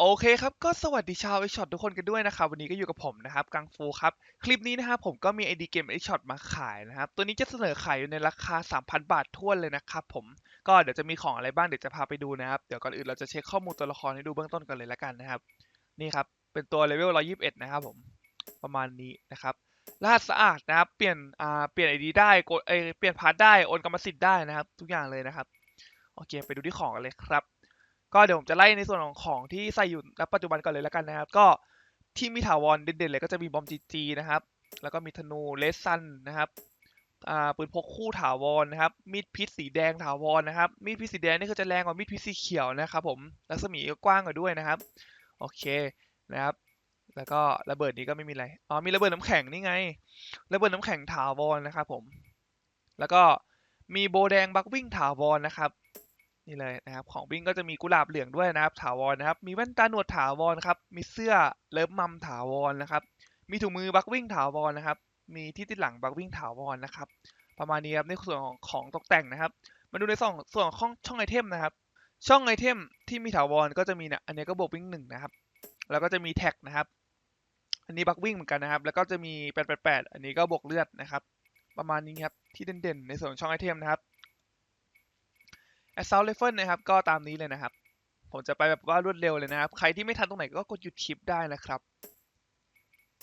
โอเคครับ ก็สวัสดีชาวไอช็อตทุกคนกันด้วยนะครับ วันนี้ก็อยู่กับผมนะครับ กังฟูครับ คลิปนี้นะครับผมก็มีไอดีเกมไอช็อตมาขายนะครับ ตัวนี้จะเสนอขายอยู่ในราคา 3,000 บาทท้วเลยนะครับผมก็เดี๋ยวจะมีของอะไรบ้างเดี๋ยวจะพาไปดูนะครับ เดี๋ยวก่อนอื่นเราจะเช็คข้อมูลตัวละครให้ดูเบื้องต้นกันเลยละกันนะครับ นี่ครับ เป็นตัวเลเวล 121 นะครับผมประมาณนี้นะครับรหัสสะอาดนะครับเปลี่ยนอ่าเปลี่ยนไอดีได้กดเอเปลี่ยนพาร์ทได้โอนกรรมสิทธิ์ได้นะครับ ทุกอย่างเลยนะครับโอเคไปดูที่ของกันเลยครับ ก็เดี๋ยวผมจะไล่ในส่วนของของที่ใส่อยู่ณปัจจุบันก่อนเลยแล้วกันนะครับ ก็ที่มีถาวรเด่นๆเลยก็จะมีบอมจีจีนะครับ แล้วก็มีธนูเลสซันนะครับปืนพกคู่ถาวรนะครับ มีดพิษสีแดงถาวรนะครับ มีดพิษสีแดงนี่คือจะแรงกว่ามีดพิษสีเขียวนะครับผม รัศมีก็กว้างกว่าด้วยนะครับ โอเคนะครับ แล้วก็ระเบิดนี้ก็ไม่มีอะไร อ๋อ มีระเบิดน้ำแข็งนี่ไง ระเบิดน้ำแข็งถาวรนะครับผม แล้วก็มีโบแดงบักวิ่งถาวรนะครับ นี่เลยนะครับ ของวิ่งก็จะมีกุหลาบเหลืองด้วยนะครับ ถาวรนะครับ มีแว่นตาหนวดถาวรครับ มีเสื้อเลิฟมัมถาวรนะครับ มีถุงมือบักวิ่งถาวรนะครับ มีที่ติดหลังบักวิ่งถาวรนะครับ ประมาณนี้ครับในส่วนของของตกแต่งนะครับ มาดูในส่วนส่วนของช่องไอเทมนะครับ ช่องไอเทมที่มีถาวรก็จะมีเนี่ยอันนี้ก็บวกวิ่งหนึ่งนะครับ แล้วก็จะมีแท็กนะครับ อันนี้บักวิ่งเหมือนกันนะครับ แล้วก็จะมีแปดแปดแปดอันนี้ก็บวกเลือดนะครับ ประมาณนี้ครับ ที่เด่นๆ ในส่วนของช่องไอเทมนะครับ Assault Rifle นะครับ ก็ตามนี้เลยนะครับ ผมจะไปแบบว่ารวดเร็วเลยนะครับ ใครที่ไม่ทันตรงไหนก็กดหยุดคลิปได้นะครับ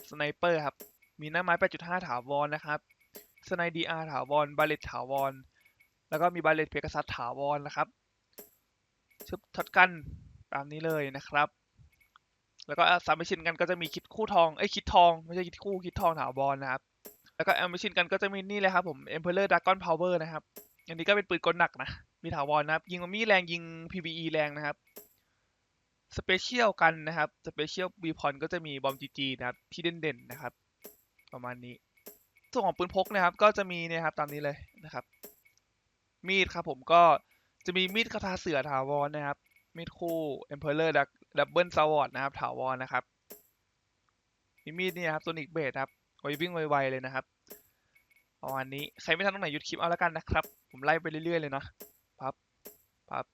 สไนเปอร์ครับ มีหน้าไม้ 8.5 ถาวรนะครับสไนดีอาร์ถาวรบาเลตถาวร แล้วก็มีบาเลตเพก a ซัสถาวรนะครับชุบท็อตกันตามนี้เลยนะครับ แล้วก็สามมิชินกันก็จะมีคิดคู่ทองเอ้คิดทองไม่ใช่คิดคู่คิดทองถาวรนะครับ แล้วก็แอมมิชินกันก็จะมีนี่เลยครับผม Emperor Dragon Power นะครับ อันนี้ก็เป็นปืนกลหนักนะ มีถาวรนะครับ ยิงมันมีแรงยิง PVE แรงนะครับสเปเชียลกันนะครับสเปเชียลวีพอนก็จะมีบอมจีจีนะครับที่เด่นๆนะครับ ประมาณนี้ ส่วนของปืนพกนะครับ ก็จะมีนี่ยครับตามนี้เลยนะครับ มีดครับผมก็จะมีมีดคาถาเสือถาวรนะครับ มีดคู่ Emperor Double Sword นะครับ ถาวรนะครับ มีมีดนี่นะครับ Sonic Blade ครับไว้วิ่งไวๆเลยนะครับประมาณนี้ใครไม่ทันตรงไหนหยุดคลิปเอาแล้วกันนะครับ ผมไล่ไปเรื่อยๆเลยเนาะ พับ พับ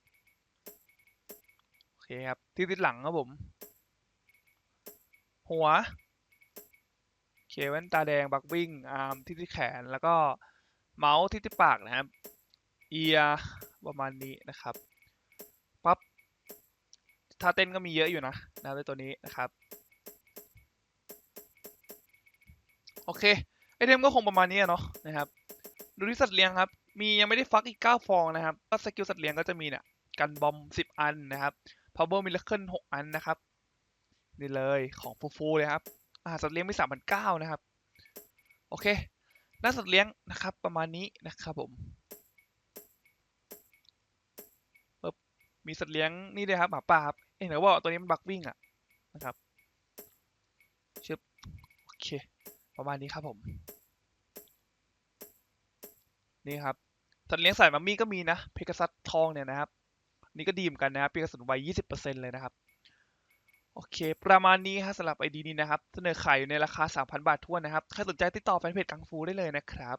โอเคครับ ที่ติดหลังครับผม หัวโอเคแว่นตาแดง บักวิ่ง อาร์มที่ที่แขน แล้วก็เมาส์ที่ที่ปากนะครับ เอียประมาณนี้นะครับ ปั๊บท่าเต้นก็มีเยอะอยู่นะนะในตัวนี้นะครับ โอเค ไอเทมก็คงประมาณนี้เนาะนะครับ ดูที่สัตว์เลี้ยงครับ มียังไม่ได้ฟักอีก 9 ฟองนะครับ ก็สกิลสัตว์เลี้ยงก็จะมีเนี่ยกันบอม 10 อันนะครับ power miracle 6 อันนะครับ นี่เลยของฟูๆเลยครับ อ่าสัตว์เลี้ยงมี3,900นะครับ โอเคน้าสัตว์เลี้ยงนะครับประมาณนี้นะครับผมมีสัตว์เลี้ยงนี่ด้วยครับหมาป่าครับเอ้ยไหนว่าตัวนี้มันบักวิ่งอะนะครับชึบโอเค ประมาณนี้ครับผม นี่ครับสัตว์เลี้ยงสายมัมมี่ก็มีนะเพกาซัสทองเนี่ยนะครับ นี่ก็ดีเหมือนกันนะครับเปียกระสุนไว20%เลยนะครับ โอเค ประมาณนี้ฮะสำหรับไอดีนี้นะครับ เสนอขายอยู่ในราคา 3,000 บาททั่วนะครับ ใครสนใจติดต่อแฟนเพจกังฟูได้เลยนะครับ